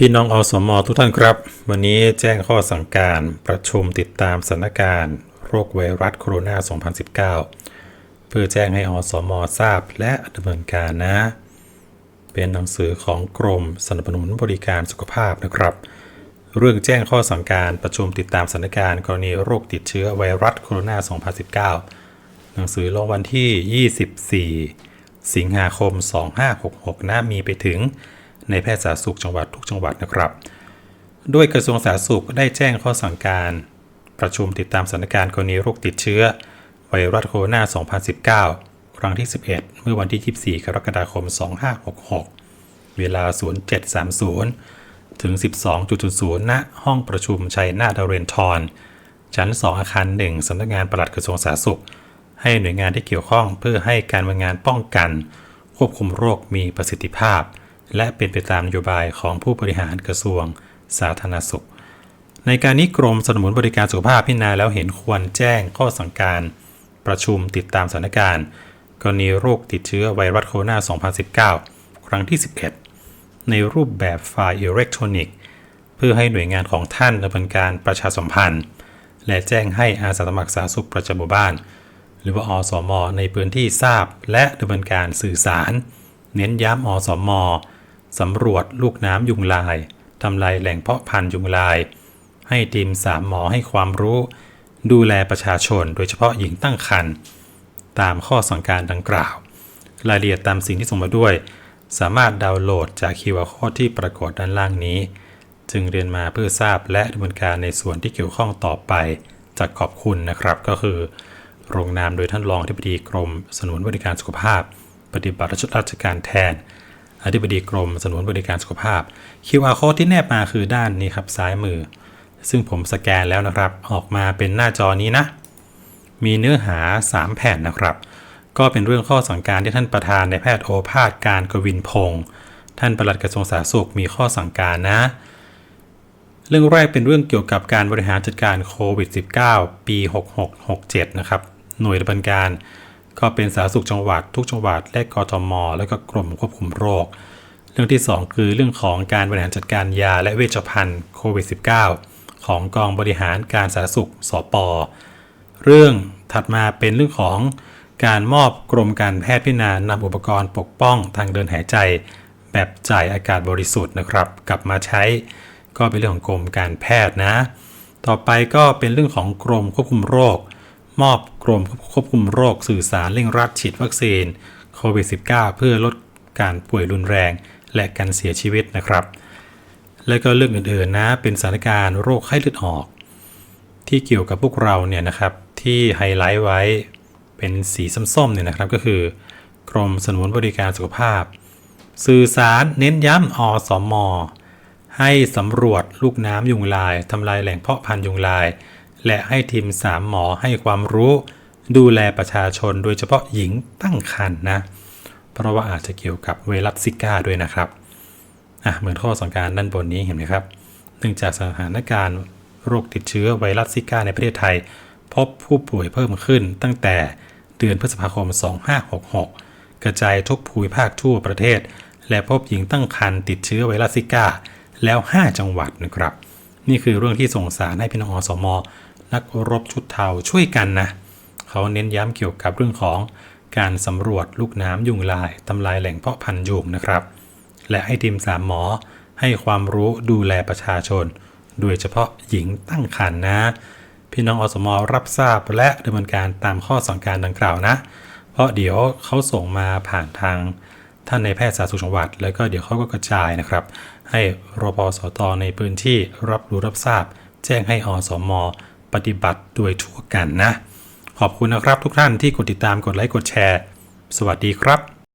พี่น้องอสมอทุกท่านครับ วันนี้แจ้งข้อสั่งการประชุมติดตามสถานการณ์ โรคไวรัสโคโรนา 2019 เพื่อแจ้งให้อสมอทราบและดำเนินการนะ เป็นหนังสือของกรมสนับสนุนบริการสุขภาพนะครับ เรื่องแจ้งข้อสั่งการประชุมติดตามสถานการณ์กรณีโรคติดเชื้อไวรัสโคโรนา 2019 หนังสือลงวันที่ 24 สิงหาคม 2566นะมีไปถึง ในแพทยสาธารณสุขจังหวัดทุกจังหวัดนะครับ ด้วยกระทรวงสาธารณสุขได้แจ้งข้อสั่งการ ประชุมติดตามสถานการณ์กรณีโรคติดเชื้อ ไวรัสโคโรนา 2019 ครั้งที่ 11 เมื่อวันที่ 24 กรกฎาคม 2566 เวลา 0730 ถึง 12.00 ณ ห้องประชุมชัยนาทเรนทรชั้น 2 อาคาร 1สำนักงานปลัดกระทรวงสาธารณสุข ให้หน่วยงานที่เกี่ยวข้องเพื่อให้การดำเนินงานป้องกัน ควบคุมโรคมีประสิทธิภาพ และเป็นไปตามนโยบายของผู้บริหารกระทรวงสาธารณสุข ในการนี้กรมสนับสนุนบริการสุขภาพพิจารณาแล้วเห็นควรแจ้งข้อสั่งการประชุมติดตามสถานการณ์ กรณีโรคติดเชื้อไวรัสโคโรนา 2019 ครั้งที่ 11 ในรูปแบบไฟล์อิเล็กทรอนิกส์เพื่อให้หน่วยงานของท่านดำเนินการประชาสัมพันธ์ และแจ้งให้อาสาสมัครสาธารณสุขประจำหมู่บ้าน หรือว่าอสม ในพื้นที่ทราบและดำเนินการสื่อสาร เน้นย้ำอสม สำรวจลูกน้ำยุงลายทำลายแหล่งเพาะพันธุ์ยุงลาย ให้ทีมสามหมอให้ความรู้ ดูแลประชาชนโดยเฉพาะหญิงตั้งครรภ์ตามข้อสั่งการดังกล่าว รายละเอียดตามสิ่งที่ส่งมาด้วย สามารถดาวน์โหลดจาก QR Code ที่ปรากฏด้านล่างนี้ จึงเรียนมาเพื่อทราบและดำเนินการในส่วนที่เกี่ยวข้องต่อไปจากขอบคุณนะครับก็คือโรงนามโดยท่านรองที่ปดีกรมสนับสนุนบริการสุขภาพ ปฏิบัติราชการแทน อธิบดีกรมสนับสนุนบริการสุขภาพ QR code ที่แนบมาคือด้านนี้ครับซ้ายมือ ซึ่งผมสแกนแล้วนะครับ ออกมาเป็นหน้าจอนี้นะ มีเนื้อหา 3 แผ่นนะครับ ก็เป็นเรื่องข้อสั่งการที่ท่านประธานในแพทย์โอภาสการกวินพงศ์ท่านปลัดกระทรวงสาธารณสุขมีข้อสั่งการนะ เรื่องแรกเป็นเรื่องเกี่ยวกับการบริหารจัดการโควิด -19 ปี 6667 นะครับ หน่วยดำเนินการ ก็เป็นสาธารณสุขจังหวัด ทุกจังหวัดและกทม และก็กรมควบคุมโรค เรื่องที่ 2 คือเรื่องของการบริหารจัดการยาและเวชภัณฑ์โควิด -19 ของกองบริหารการสาธารณสุขสปเรื่องถัดมาเป็นเรื่องของการมอบกรมการแพทย์พิจารณานำอุปกรณ์ปกป้องทางเดินหายใจ แบบจ่ายอากาศบริสุทธิ์นะครับ กลับมาใช้ก็เป็นเรื่องของกรมการแพทย์นะ ต่อไปก็เป็นเรื่องของกรมควบคุมโรค มอบกรมควบคุมโรคสื่อสารเร่งรัดฉีดวัคซีนโควิด -19 เพื่อลดการป่วยรุนแรง และการเสียชีวิตนะครับ และก็เรื่องอื่นๆนะเป็นสถานการณ์โรคไข้เลือดออก ที่เกี่ยวกับพวกเราเนี่ยนะครับที่ไฮไลท์ไว้เป็นสีส้มๆเนี่ยนะครับก็คือกรมสนับสนุนบริการสุขภาพ สื่อสารเน้นย้ำอสมให้สำรวจลูกน้ำยุงลายทำลายแหล่งเพาะพันธุ์ยุงลาย และให้ทีมสามหมอให้ความรู้ ดูแลประชาชนโดยเฉพาะหญิงตั้งครรภ์นะเพราะว่าอาจจะเกี่ยวกับไวรัสซิก้าด้วยนะครับอะเหมือนข้อสังการด้านบนนี้เห็นไหมครับเนื่องจากสถานการณ์โรคติดเชื้อไวรัสซิก้าในประเทศไทย พบผู้ป่วยเพิ่มขึ้นตั้งแต่เดือนพฤษภาคม 2566 กระจายทุกภูมิภาคทั่วประเทศ และพบหญิงตั้งครรภ์ติดเชื้อไวรัสซิก้า แล้ว 5 จังหวัดนะครับ นี่คือเรื่องที่ส่งสารให้พี่น้องอสม นักรบชุดเทาช่วยกันนะ เขาเน้นย้ำเกี่ยวกับเรื่องของการสำรวจลูกน้ำยุงลายทำลายแหล่งเพาะพันธุ์ยุงนะครับ และให้ทีมสามหมอให้ความรู้ดูแลประชาชน โดยเฉพาะหญิงตั้งครรภ์นะ พี่น้องอสมรับทราบและดำเนินการตามข้อสั่งการดังกล่าวนะ เพราะเดี๋ยวเขาส่งมาผ่านทางท่านในแพทย์สาธารณสุขจังหวัด แล้วก็เดี๋ยวเขาก็กระจายนะครับ ให้รพสตในพื้นที่รับรู้รับทราบ แจ้งให้อสม ปฏิบัติโดยทั่วกันนะ ขอบคุณนะครับทุกท่านที่กดติดตามกดไลค์กดแชร์ สวัสดีครับ